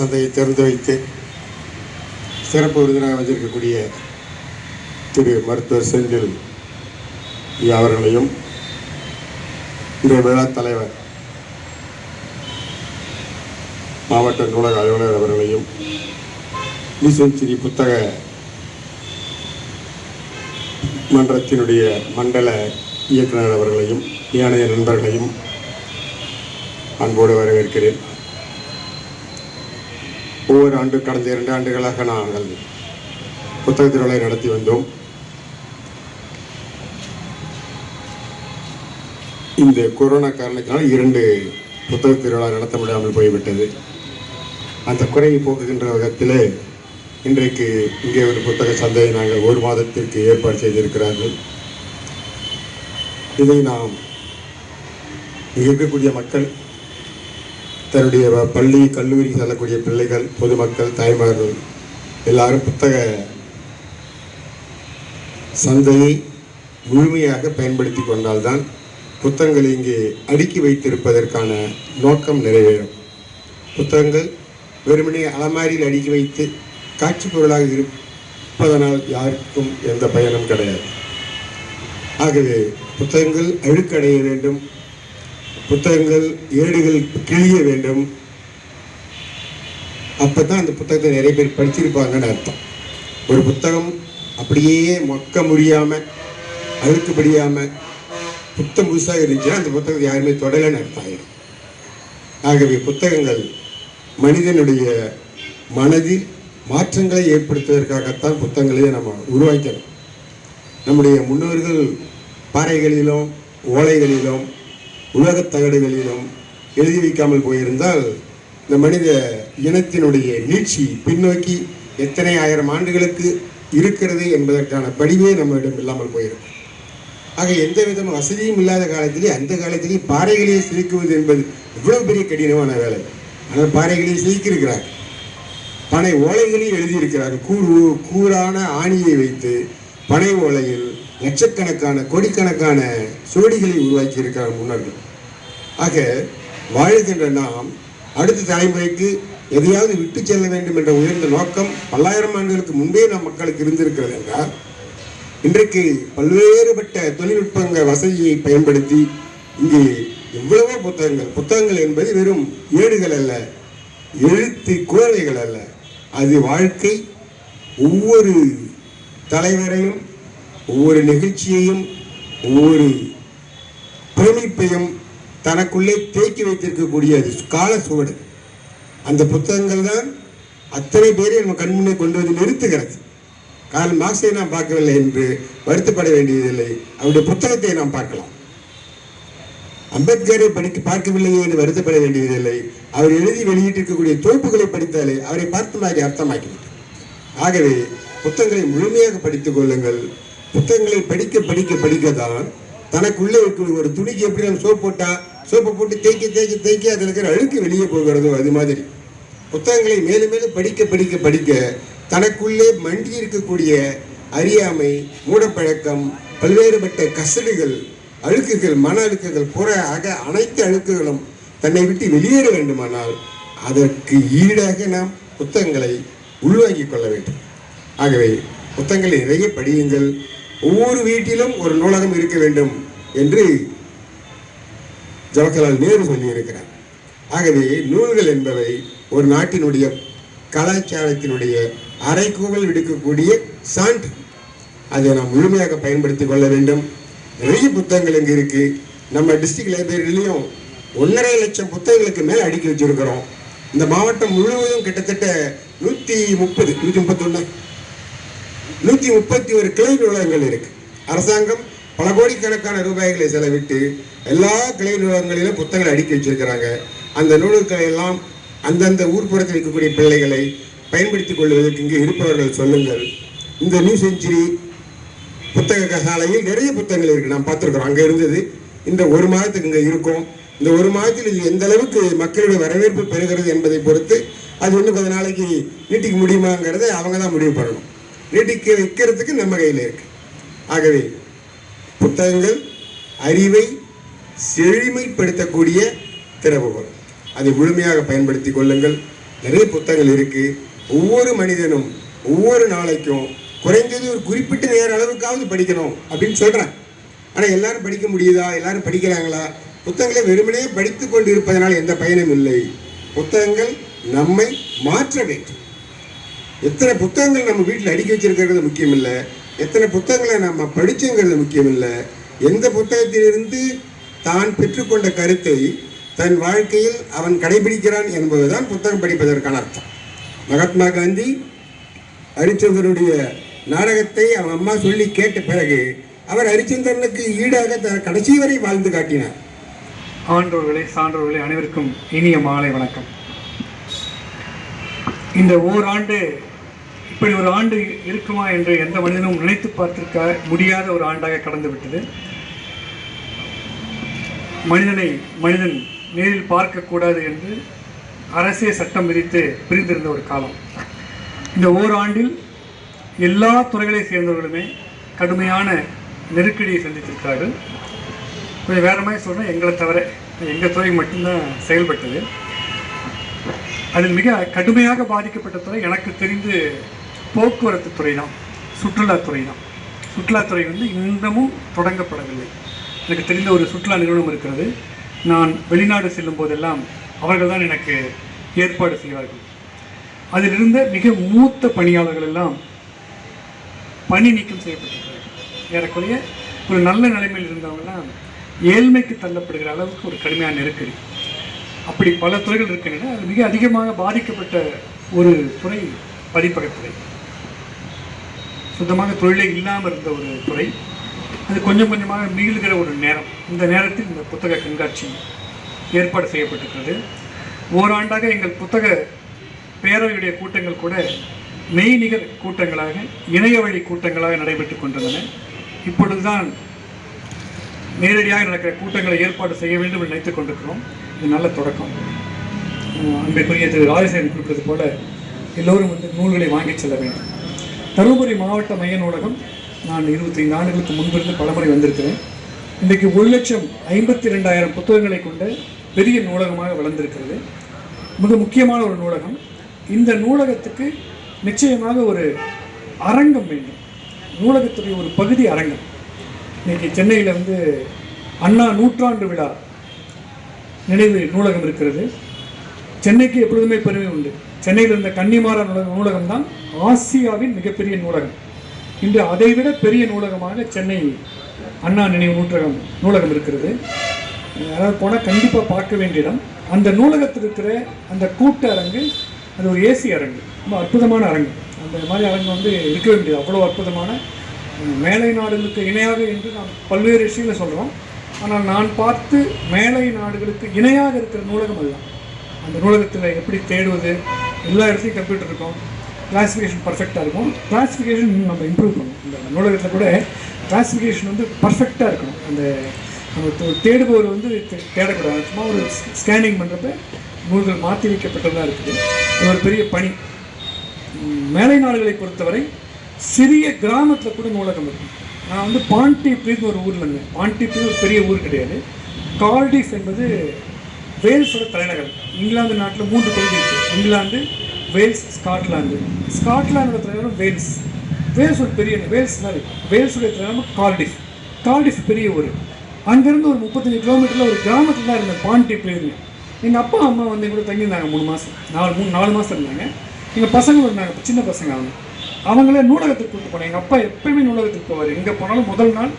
சந்தையை திறந்து வைத்து சிறப்பு விருந்தினராக வந்திருக்கக்கூடிய திரு மருத்துவர் செந்தில் அவர்களையும் இன்றைய விழா தலைவர் மாவட்ட நூலக அலுவலர் அவர்களையும் ஈசன்சிரி புத்தக மன்றத்தினுடைய மண்டல இயக்குனர் அவர்களையும் ஏனைய நண்பர்களையும் அன்போடு வரவேற்கிறேன். ஒவ்வொரு ஆண்டு கடந்த இரண்டு ஆண்டுகளாக நாங்கள் புத்தக திருவிழா நடத்தி வந்தோம். இந்த கொரோனா காரணத்தினால் இரண்டு புத்தக திருவிழா நடத்த முடியாமல் போய்விட்டது. அந்த குறையை போக்குகின்ற விதத்திலே இன்றைக்கு இங்கே ஒரு புத்தக சந்தையை நாங்கள் ஒரு மாதத்திற்கு ஏற்பாடு செய்திருக்கிறார்கள். இதை நாம் இங்கே இருக்கக்கூடிய மக்கள் தன்னுடைய பள்ளி கல்லூரி செல்லக்கூடிய பிள்ளைகள் பொதுமக்கள் தாய்மார்கள் எல்லாரும் புத்தக சந்தையை முழுமையாக பயன்படுத்தி கொண்டால்தான் புத்தகங்களை இங்கே அடுக்கி வைத்திருப்பதற்கான நோக்கம் நிறைவேறும். புத்தகங்கள் வெறுமனே அலமாரியில் அடுக்கி வைத்து காட்சி பொருளாக இருப்பதனால் யாருக்கும் எந்த பயனும் கிடையாது. ஆகவே புத்தகங்கள் அழுக்கடைய வேண்டும். புத்தகங்கள் ஏடுகள் கிழிய வேண்டும். அப்பதான் அந்த புத்தகத்தை நிறைய பேர் படிச்சிருப்பாங்கன்னு அர்த்தம். ஒரு புத்தகம் அப்படியே மொக்க முடியாம அழுக்கு புத்தம் புதுசாக இருந்துச்சுன்னா அந்த புத்தகத்தை யாருமே தொடலைன்னு அர்த்தம் ஆயிடும். ஆகவே புத்தகங்கள் மனிதனுடைய மனதில் மாற்றங்களை ஏற்படுத்துவதற்காகத்தான் புத்தகங்களை நம்ம உருவாக்கணும் நம்முடைய முன்னோர்கள் பாறைகளிலும் ஓலைகளிலும் உலகத் தகடுகளிலும் எழுதி வைக்காமல் போயிருந்தால் இந்த மனித இனத்தினுடைய நீட்சி பின்னோக்கி எத்தனை ஆயிரம் ஆண்டுகளுக்கு இருக்கிறது என்பதற்கான படிவே நம்மிடம் இல்லாமல் போயிருக்கும். ஆக எந்த விதமான வசதியும் இல்லாத காலத்திலே அந்த காலத்திலே பாறைகளையே சிரிக்குவது என்பது இவ்வளவு பெரிய கடினமான வேலை. ஆனால் பாறைகளையே சிரிக்கிருக்கிறார் பனை ஓலைகளையும் எழுதியிருக்கிறார்கள். கூறு கூரான ஆணியை வைத்து பனை ஓலையில் லட்சக்கணக்கான கோடிக்கணக்கான சோடிகளை உருவாக்கி இருக்கிறார் முன்னர்கள். ஆக வாழ்கின்ற நாம் அடுத்த தலைமுறைக்கு எதையாவது விட்டு செல்ல வேண்டும் என்ற உயர்ந்த நோக்கம் பல்லாயிரம் ஆண்டுகளுக்கு முன்பே நம் மக்களுக்கு இருந்திருக்கிறது என்றால் இன்றைக்கு பல்வேறுபட்ட தொழில்நுட்பங்க வசதியை பயன்படுத்தி இங்கே எவ்வளவோ புத்தகங்கள். புத்தகங்கள் என்பது வெறும் ஏடுகள் அல்ல எழுத்து குழந்தைகள் அல்ல. அது வாழ்க்கை ஒவ்வொரு தலைவரையும் ஒவ்வொரு நிகழ்ச்சியையும் ஒவ்வொரு பிரமிப்பையும் தனக்குள்ளே தேக்கி வைத்திருக்கக்கூடிய அது கால சுவடு. அந்த புத்தகங்கள் தான் அத்தனை பேரை நம்ம கண்முன்னே கொண்டு வந்து நிறுத்துகிறது. கால் மார்க்ஸை நாம் பார்க்கவில்லை என்று வருத்தப்பட வேண்டியதில்லை. அவருடைய புத்தகத்தை நாம் பார்க்கலாம். அம்பேத்கரை படிக்க பார்க்கவில்லையே என்று வருத்தப்பட வேண்டியதில்லை. அவர் எழுதி வெளியிட்டிருக்கக்கூடிய தொகுப்புகளை படித்தாலே அவரை பார்த்த மாதிரி அர்த்தமாக்கிவிட்டு ஆகவே புத்தகங்களை முழுமையாக படித்துக் கொள்ளுங்கள். புத்தகங்களை படிக்க படிக்க படிக்க தான் தனக்குள்ளே இருக்கிற ஒரு துணிக்கு எப்படி நம்ம சோப்பு போட்டா சோப்பு போட்டு தேய்க்க தேய்க்க தேய்க்க அதில் இருக்கிற அழுக்கு வெளியே போகிறதோ அது மாதிரி. புத்தகங்களை மேலும் மேலும் படிக்க படிக்க படிக்க தனக்குள்ளே மண்டி இருக்கக்கூடிய அறியாமை மூடப்பழக்கம் பல்வேறுபட்ட கசடுகள் அழுக்குகள் மன அழுக்குகள் புற அக அனைத்து அழுக்குகளும் தன்னை விட்டு வெளியேற வேண்டுமானால் அதற்கு ஈடாக நாம் புத்தகங்களை உள்வாங்கிக் கொள்ள வேண்டும். ஆகவே புத்தகங்களை நிறைய படியுங்கள். ஒவ்வொரு வீட்டிலும் ஒரு நூலகம் இருக்க வேண்டும் என்று ஜவஹர்லால் நேரு சொல்லியிருக்கிறார். ஆகவே நூல்கள் என்பவை ஒரு நாட்டினுடைய கலாச்சாரத்தினுடைய அரைக்கூவல் விடுக்கக்கூடிய சான்று. அதை நாம் முழுமையாக பயன்படுத்தி கொள்ள வேண்டும். நிறைய புத்தகங்கள் இங்கே இருக்கு. நம்ம டிஸ்ட்ரிக்ட் லைப்ரரியிலையும் ஒன்றரை லட்சம் புத்தகங்களுக்கு மேலே அடுக்கி வச்சிருக்கிறோம். இந்த மாவட்டம் முழுவதும் கிட்டத்தட்ட நூற்றி முப்பது நூற்றி முப்பத்தொன்று நூற்றி முப்பத்தி ஒரு கிளை நூலகங்கள் இருக்கு. அரசாங்கம் பல கோடிக்கணக்கான ரூபாய்களை செலவிட்டு எல்லா கிளை நூலகங்களிலும் புத்தகங்களை அடுக்கி வச்சிருக்கிறாங்க. அந்த நூல்களை எல்லாம் அந்தந்த ஊர்ப்புறத்தில் இருக்கக்கூடிய பிள்ளைகளை பயன்படுத்திக் கொள்வதற்கு இங்கே இருப்பவர்கள் சொல்லுங்கள். இந்த நியூ செஞ்சுரி புத்தக சாலையில் நிறைய புத்தகங்கள் இருக்கு. நாம் பார்த்துருக்குறோம். அங்கே இருந்தது. இந்த ஒரு மாதத்துக்கு இங்கே இருக்கும். இந்த ஒரு மாதத்தில் இது எந்த அளவுக்கு மக்களுடைய வரவேற்பு பெறுகிறது என்பதை பொறுத்து அது இன்னும் கொஞ்ச நாளைக்கு நீட்டிக்க முடியுமாங்கிறத அவங்க தான் முடிவு பண்ணணும். நீட்டிக்க வைக்கிறதுக்கு நம்ம கையில் இருக்கு. ஆகவே புத்தகங்கள் அறிவை செழுமைப்படுத்தக்கூடிய திறவுகோல் அதை முழுமையாக பயன்படுத்தி கொள்ளுங்கள். நிறைய புத்தகங்கள் இருக்கு. ஒவ்வொரு மனிதனும் ஒவ்வொரு நாளைக்கும் குறைந்தது ஒரு குறிப்பிட்ட நேர அளவுக்காவது படிக்கணும் அப்படின்னு சொல்கிறேன் ஆனால் எல்லாரும் படிக்க முடியுதா? எல்லாரும் படிக்கிறாங்களா? புத்தகங்களை வெறுமனே படித்து கொண்டு இருப்பதனால் எந்த பயனும் இல்லை. புத்தகங்கள் நம்மை மாற்ற வேண்டும். எத்தனை புத்தகங்கள் நம்ம வீட்டில் அடுக்கி வச்சிருக்கிறது முக்கியம் இல்லை எத்தனை புத்தகங்களை நம்ம படிச்சுங்கிறது முக்கியம் இல்லை எந்த புத்தகத்திலிருந்து தான் பெற்றுக்கொண்ட கருத்தை தன் வாழ்க்கையில் அவன் கடைபிடிக்கிறான் என்பதுதான் புத்தகம் படிப்பதற்கான அர்த்தம். மகாத்மா காந்தி ஹரிச்சந்திரனுடைய நாடகத்தை அவன் அம்மா சொல்லி கேட்ட பிறகு அவர் ஹரிச்சந்திரனுக்கு ஈடாக த- கடைசி வரை வாழ்ந்து காட்டினார். ஆன்றோர்களே சான்றோர்களே அனைவருக்கும் இனிய மாலை வணக்கம். இந்த ஓராண்டு இப்படி ஒரு ஆண்டு இருக்குமா என்று எந்த மனிதனும் நினைத்து பார்த்திருக்க முடியாத ஒரு ஆண்டாக கடந்து விட்டது மனிதனை மனிதன் நேரில் பார்க்கக்கூடாது என்று அரசே சட்டம் விதித்து பிரிந்திருந்த ஒரு காலம். இந்த ஓராண்டில் எல்லா துறைகளை சேர்ந்தவர்களுமே கடுமையான நெருக்கடியை சந்தித்திருக்கிறார்கள். கொஞ்சம் வேற மாதிரி சொல்கிறேன் எங்களை தவிர எங்கள் துறை மட்டும்தான் செயல்பட்டது. அதில் மிக கடுமையாக பாதிக்கப்பட்ட துறை எனக்கு தெரிந்து போக்குவரத்து துறை தான் சுற்றுலாத்துறை தான் சுற்றுலாத்துறை வந்து இன்னமும் தொடங்கப்படவில்லை. எனக்கு தெரிந்த ஒரு சுற்றுலா நிறுவனம் இருக்கிறது. நான் வெளிநாடு செல்லும் போதெல்லாம் அவர்கள் தான் எனக்கு ஏற்பாடு செய்வார்கள். அதிலிருந்த மிக மூத்த பணியாளர்கள் எல்லாம் பணி நீக்கம் செய்யப்பட்டிருக்கிறார்கள். ஏறக்குறைய ஒரு நல்ல நிலைமையில் இருந்தவங்கலாம் ஏழ்மைக்கு தள்ளப்படுகிற அளவுக்கு ஒரு கடுமையான நெருக்கடி. அப்படி பல துறைகள் இருக்கின்றன. அது மிக அதிகமாக பாதிக்கப்பட்ட ஒரு துறை பதிப்பகத்துறை சுத்தமாக தொழிலே இல்லாமல் இருந்த ஒரு துறை. அது கொஞ்சம் கொஞ்சமாக மீளுகிற ஒரு நேரம். இந்த நேரத்தில் இந்த புத்தக கண்காட்சி ஏற்பாடு செய்யப்பட்டிருக்கிறது. ஓராண்டாக எங்கள் புத்தக பேரவையுடைய கூட்டங்கள் கூட மெய்நிகர் கூட்டங்களாக இணைய வழி கூட்டங்களாக நடைபெற்றுக் கொண்டிருந்தன இப்பொழுதுதான் நேரடியாக நடக்கிற கூட்டங்களை ஏற்பாடு செய்ய வேண்டும் என்று நினைத்துக் கொண்டிருக்கிறோம். இது நல்ல தொடக்கம். அஹ் அன்றைக்குரிய திரு ராஜசேகரன் குறிப்பிட்டது போல எல்லோரும் வந்து நூல்களை வாங்கிச் செல்ல வேண்டும். தருமபுரி மாவட்ட மைய நூலகம். நான் இருபத்தைந்து ஆண்டுகளுக்கு முன்பிருந்து பலமுறை வந்திருக்கிறேன். இன்றைக்கு ஒரு லட்சம் ஐம்பத்தி ரெண்டாயிரம் புத்தகங்களை கொண்ட பெரிய நூலகமாக வளர்ந்திருக்கிறது. மிக முக்கியமான ஒரு நூலகம். இந்த நூலகத்துக்கு நிச்சயமாக ஒரு அரங்கம் வேண்டும். நூலகத்துடைய ஒரு பகுதி அரங்கம். இன்றைக்கி சென்னையில் வந்து அண்ணா நூற்றாண்டு விழா நினைவு நூலகம் இருக்கிறது. சென்னைக்கு எப்பொழுதுமே பெருமை உண்டு. சென்னையில் இருந்த கன்னிமாரா நூலகம் நூலகம் தான் ஆசியாவின் மிகப்பெரிய நூலகம். இன்று அதைவிட பெரிய நூலகமாக சென்னை அண்ணா நினைவு நூற்றகம் நூலகம் இருக்கிறது. அதாவது போனால் கண்டிப்பாக பார்க்க வேண்டிய இடம். அந்த நூலகத்தில் இருக்கிற அந்த கூட்ட அரங்கு அது ஒரு ஏசி அரங்கு. ரொம்ப அற்புதமான அரங்கு. அந்த மாதிரி அரங்கு வந்து இருக்க வேண்டியது. அவ்வளோ அற்புதமான மேலை நாடுகளுக்கு இணையாக என்று நாம் பல்வேறு விஷயங்களை சொல்கிறோம் ஆனால் நான் பார்த்து மேலை நாடுகளுக்கு இணையாக இருக்கிற நூலகம் அதுதான். அந்த நூலகத்தில் எப்படி தேடுவது? எல்லா இடத்துலையும் கம்ப்யூட்டர் இருக்கும். கிளாஸிஃபிகேஷன் பர்ஃபெக்டாக இருக்கும். கிளாஸிஃபிகேஷன் நம்ம இம்ப்ரூவ் பண்ணணும் இந்த நூலகத்தில் கூட கிளாஸிஃபிகேஷன் வந்து பர்ஃபெக்டாக இருக்கணும். அந்த நம்ம தே- தேடுபவர் வந்து தேடக்கூடாது. சும்மா ஒரு ஸ்கேனிங் பண்ணுறப்ப நூல்கள் மாற்றி வைக்கப்பட்டதாக இருக்குது. அது ஒரு பெரிய பணி. மேலை நாடுகளை பொறுத்தவரை சிறிய கிராமத்தில் கூட நூலகம் இருக்கும். நான் வந்து பாண்டிப்ரின்னு ஒரு ஊரில் இருந்தேன். பாண்டிப்ரி ஒரு பெரிய ஊர் கிடையாது. கார்டிஃப் என்பது வேல்ஸோட தலைநகர். இங்கிலாந்து நாட்டில் மூன்று தொகுதி இருக்கு. England Wales Scotland. ஸ்காட்லாந்தோட தலைநகரம் வேல்ஸ். வேல்ஸ் ஒரு பெரிய வேல்ஸ் தான் வேல்ஸுடைய தலைநகரம் கார்டிஃப். கார்டிஃப் பெரிய ஊர். அங்கேருந்து ஒரு முப்பத்தஞ்சு கிலோமீட்டரில் ஒரு கிராமத்தில் தான் இருந்தேன் பாண்டிப்ரின்னு எங்கள் அப்பா அம்மா வந்து கூட தங்கியிருந்தாங்க மூணு மாதம் நாலு மூணு நாலு மாதம் இருந்தாங்க. எங்கள் பசங்க இருந்தாங்க. சின்ன பசங்க அவங்க. அவங்களே நூலகத்துக்கு கூப்பிட்டு போனேன் எங்கள் அப்பா எப்பயுமே நூலகத்துக்கு போவார். எங்கே போனாலும் முதல் நாள்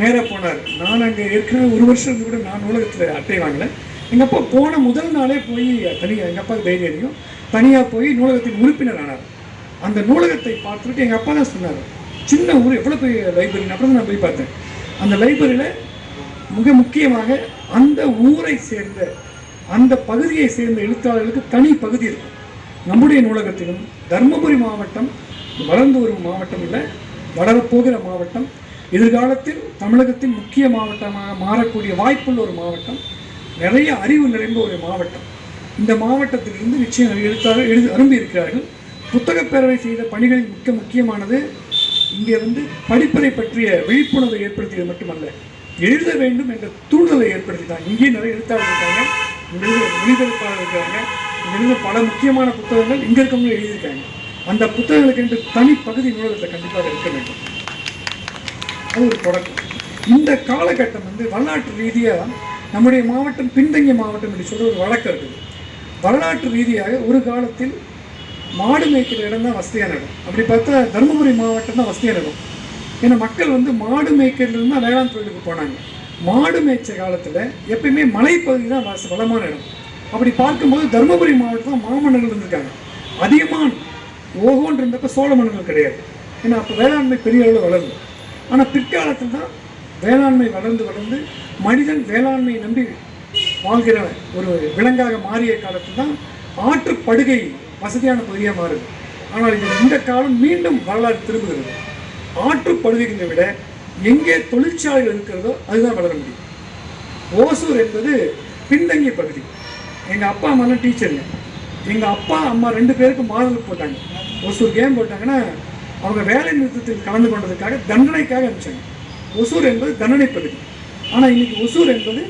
நேராக போனார். நான் அங்கே ஏற்கனவே ஒரு வருஷம் இருந்து கூட நான் நூலகத்தில் அட்டை வாங்கினேன் எங்கள் அப்பா போன முதல் நாளே போய் தனியாக எங்கள் அப்பாவுக்கு தைரியம் அதிகம் தனியாக போய் நூலகத்தின் உறுப்பினர் ஆனார் அந்த நூலகத்தை பார்த்துட்டு எங்கள் அப்பா தான் சொன்னார். சின்ன ஊர் எவ்வளோ பெரிய லைப்ரரி அப்புறம் நான் போய் பார்த்தேன். அந்த லைப்ரரியில் மிக முக்கியமாக அந்த ஊரை சேர்ந்த அந்த பகுதியை சேர்ந்த எழுத்தாளர்களுக்கு தனி பகுதி இருக்கும். நம்முடைய நூலகத்திலும் தருமபுரி மாவட்டம் வளர்ந்து வரும் மாவட்டம் இல்லை வளரப்போகிற மாவட்டம் எதிர்காலத்தில் தமிழகத்தின் முக்கிய மாவட்டமாக மாறக்கூடிய வாய்ப்புள்ள ஒரு மாவட்டம் நிறைய அறிவு நிறைந்த ஒரு மாவட்டம். இந்த மாவட்டத்திலிருந்து நிச்சயம் எழுத்தாளர் எழுதி அரும்பி இருக்கிறார்கள் புத்தகப் பேரவை செய்த பணிகளில் மிக்க முக்கியமானது இங்கே வந்து படிப்பதை பற்றிய விழிப்புணர்வை ஏற்படுத்தியது மட்டுமல்ல எழுத வேண்டும் என்ற தூண்டுதலை ஏற்படுத்தி தான் இங்கேயும் நிறைய எழுத்தாளர் இருக்காங்க இங்கே மொழிபெயர்ப்பாளர் இருக்காங்க இங்கிருந்து பல முக்கியமான புத்தகங்கள் இங்கே இருக்கவங்க எழுதியிருக்காங்க. அந்த புத்தகங்களுக்கு என்று தனி பகுதி நூலகத்தில் கண்டிப்பாக இருக்க வேண்டும். அது ஒரு தொடக்கம். இந்த காலகட்டம் வந்து வரலாற்று ரீதியாக நம்முடைய மாவட்டம் பின்தங்கிய மாவட்டம் என்று சொல்ற ஒரு வழக்கம் இருக்குது. வரலாற்று ரீதியாக ஒரு காலத்தில் மாடு மேய்க்கிற இடம் தான் வசதியான இடம். அப்படி பார்த்தா தருமபுரி மாவட்டம் தான் வசதியான இடம். ஏன்னா மக்கள் வந்து மாடு மேய்க்கிறதுலேருந்து தான் வேளாண் தொழிலுக்கு போனாங்க. மாடு மேய்ச்ச காலத்தில் எப்பயுமே மலைப்பகுதி தான் வச வளமான இடம். அப்படி பார்க்கும்போது தருமபுரி மாவட்டம் தான் மாமன்னர்கள் இருந்திருக்காங்க. அதிகமான ஓகோன்னு சோழ மன்னர்கள் கிடையாது. ஏன்னா அப்போ வேளாண்மை பெரிய அளவில் வளர்ந்து ஆனால் பிற்காலத்தில் தான் வேளாண்மை வளர்ந்து வளர்ந்து மனிதன் வேளாண்மையை நம்பி வாழ்கிற ஒரு விலங்காக மாறிய காலத்தில் தான் ஆற்றுப்படுகை வசதியான பகுதியாக மாறுது. ஆனால் இது இந்த காலம் மீண்டும் வரலாறு திரும்புகிறது. ஆற்றுப்படுகைகளை விட எங்கே தொழிற்சாலைகள் இருக்கிறதோ அதுதான் வளர முடியும். ஓசூர் என்பது பின்தங்கிய பகுதி. எங்கள் அப்பா அம்மாலாம் டீச்சருங்க எங்கள் அப்பா அம்மா ரெண்டு பேருக்கும் மாதல் போட்டாங்க. ஒசூர் கேம் போட்டாங்கன்னா அவங்க வேலை நிறுத்தத்தில் கலந்து கொண்டதுக்காக தண்டனைக்காக அனுப்பிச்சாங்க. ஒசூர் என்பது தண்டனை பகுதி. ஆனால் இன்றைக்கி ஒசூர் என்பது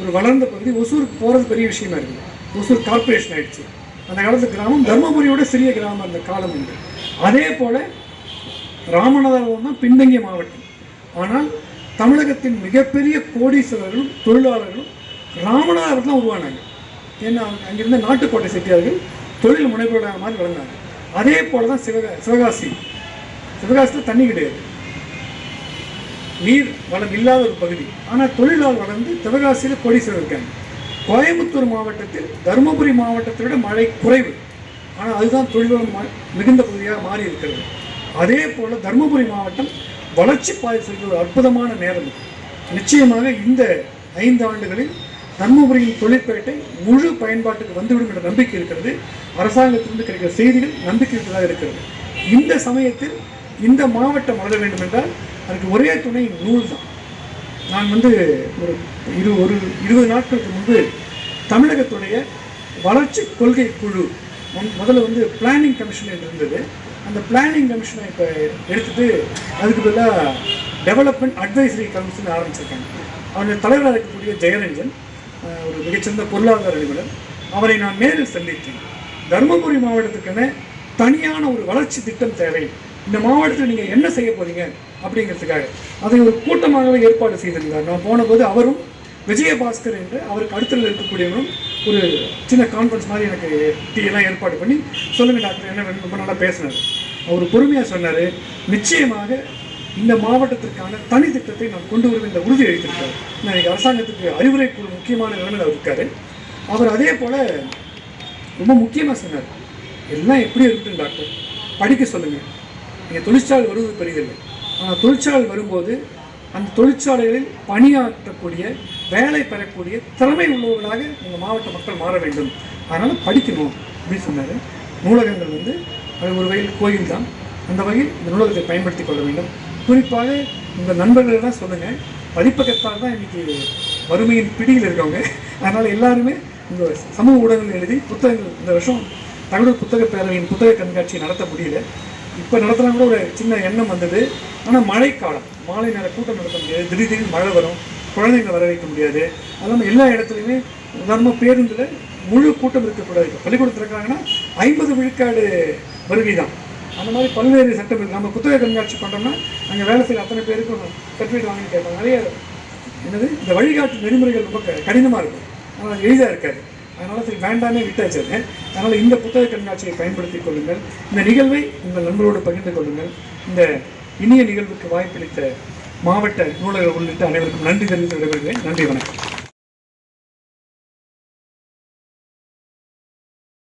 ஒரு வளர்ந்த பகுதி. ஒசூருக்கு போகிறது பெரிய விஷயமா இருக்குது. ஒசூர் கார்ப்பரேஷன் ஆயிடுச்சு. அந்த காலத்து கிராமம் தர்மபுரியோட சிறிய கிராமம் அந்த காலம் உண்டு. அதே போல் ராமநாதபுரம் தான் பின்தங்கிய மாவட்டம். ஆனால் தமிழகத்தின் மிகப்பெரிய கோடீஸ்வரர்களும் தொழிலாளர்களும் ராமநாதபுரம் தான் உருவானாங்க. ஏன்னா அங்கிருந்த நாட்டுக்கோட்டை செட்டியார்கள் தொழில் முனைப்போட மாதிரி வளர்ந்தாங்க. அதே போல தான் சிவகா சிவகாசி. சிவகாசியில் தண்ணி கிடையாது. நீர் வளம் இல்லாத ஒரு பகுதி. ஆனால் தொழிலால் வளர்ந்து சிவகாசியில் கோடீஸ்வரர் இருக்காங்க. கோயம்புத்தூர் மாவட்டத்தில் தருமபுரி மாவட்டத்தை விட மழை குறைவு. ஆனால் அதுதான் தொழில்வளம் மா- மிகுந்த பகுதியாக மாறி இருக்கிறது. அதே போல் தருமபுரி மாவட்டம் வளர்ச்சி பாதை செல்கிற ஒரு அற்புதமான நேரம் நிச்சயமாக இந்த ஐந்து ஆண்டுகளில் தருமபுரியின் தொழிற்பேட்டை முழு பயன்பாட்டுக்கு வந்துவிடும் என்ற நம்பிக்கை இருக்கிறது. அரசாங்கத்திலிருந்து கிடைக்கிற செய்திகள் நம்பிக்கை இருக்கிறது. இந்த சமயத்தில் இந்த மாவட்டம் வளர வேண்டும் என்றால் அதுக்கு ஒரே துணை நூல் தான். நான் வந்து ஒரு இரு ஒரு இருபது நாட்களுக்கு முன்பு தமிழகத்துடைய வளர்ச்சி கொள்கை குழு முன்- முதல்ல வந்து பிளானிங் கமிஷன் என்று இருந்தது. அந்த பிளானிங் கமிஷனை இப்போ எடுத்துகிட்டு அதுக்கு பதிலாக டெவலப்மெண்ட் அட்வைசரி கமிஷன் ஆரம்பிச்சிருக்காங்க. அவருடைய தலைவராக இருக்கக்கூடிய ஜெயரஞ்சன் ஒரு மிகச்சிறந்த பொருளாதார நிபுணர். அவரை நான் நேரில் சந்தித்தேன். தருமபுரி மாவட்டத்துக்கான தனியான ஒரு வளர்ச்சி திட்டம் தேவை. இந்த மாவட்டத்தில் நீங்கள் என்ன செய்ய போகிறீங்க அப்படிங்கிறதுக்காக. அதை ஒரு கூட்டமாகவே ஏற்பாடு செய்திருந்தார். நான் போனபோது அவரும் விஜயபாஸ்கர் என்று அவருக்கு அடுத்தல இருக்கக்கூடியவரும் ஒரு சின்ன கான்ஃபரன்ஸ் மாதிரி எனக்கு டீ எல்லாம் ஏற்பாடு பண்ணி சொல்லுங்கள் டாக்டர் என்ன ரொம்ப நல்லா பேசினார். அவர் பொறுமையாக சொன்னார் நிச்சயமாக இந்த மாவட்டத்திற்கான தனி திட்டத்தை நான் கொண்டு வருவேன் இந்த உறுதி அளித்திருக்கார் நான் இன்னைக்கு அரசாங்கத்துக்கு அறிவுரை குழு முக்கியமான நிலைமையில் அவர் இருக்காரு. அவர் அதே போல் ரொம்ப முக்கியமாக சொன்னார். எல்லாம் எப்படி இருக்கட்டும் டாக்டர்? படிக்க சொல்லுங்கள் நீங்கள் தொழிற்சாலை வருவது பெரியதில்லை. ஆனால் தொழிற்சாலை வரும்போது அந்த தொழிற்சாலைகளில் பணியாற்றக்கூடிய வேலை பெறக்கூடிய திறமை உள்ளவர்களாக உங்கள் மாவட்ட மக்கள் மாற வேண்டும். அதனால் படிக்கணும் அப்படின்னு சொன்னார். நூலகங்கள் வந்து அது ஒரு வகையில் கோயில் தான். அந்த வகையில் இந்த நூலகத்தை பயன்படுத்தி கொள்ள வேண்டும். குறிப்பாக உங்கள் நண்பர்களெல்லாம் சொல்லுங்கள் பதிப்பகத்தால் தான் இன்றைக்கி வறுமையின் பிடியில் இருக்கவங்க. அதனால் எல்லாருமே இந்த சமூக ஊடகங்கள் எழுதி புத்தகங்கள் இந்த வருஷம் தமிழ் புத்தக பேரவையின் புத்தக கண்காட்சி நடத்த முடியல. இப்போ நடத்தினா கூட ஒரு சின்ன எண்ணம் வந்தது. ஆனால் மழைக்காலம் மாலை நேர கூட்டம் நடத்த முடியாது திடீர் திடீர்னு மழை வரும் குழந்தைங்களை வர வைக்க முடியாது. அது இல்லாமல் எல்லா இடத்துலையுமே உதாரணமாக பேருந்தில் முழு கூட்டம் இருக்கக்கூடாது. இப்போ பள்ளிக்கூடத்தில் திறக்கிறாங்கன்னா ஐம்பது விழுக்காடு வருகை தான் அந்த மாதிரி பல்வேறு சட்டம் இருக்குது நம்ம புத்தக கண்காட்சி பண்ணுறோம்னா அங்கே வேலை செய்கிற அத்தனை பேருக்கும் சர்டிஃபிகேட் வாங்கி கேட்பாங்க நிறைய என்னது இந்த வழிகாட்டு நெறிமுறைகள் ரொம்ப கடினமாக இருக்கும். ஆனால் எளிதாக இருக்காது. அதனால் சரி வேண்டாமே விட்டாச்சு அது. அதனால் இந்த புத்தக கண்காட்சியை பயன்படுத்திக் கொள்ளுங்கள். இந்த நிகழ்வை உங்கள் நண்பரோடு பகிர்ந்து கொள்ளுங்கள். இந்த இனிய நிகழ்வுக்கு வாய்ப்பளித்த மாவட்ட நூலகர் உள்ளிட்ட அனைவருக்கும் நன்றி தெரிவித்து விடைபெறுகிறேன் நன்றி வணக்கம்.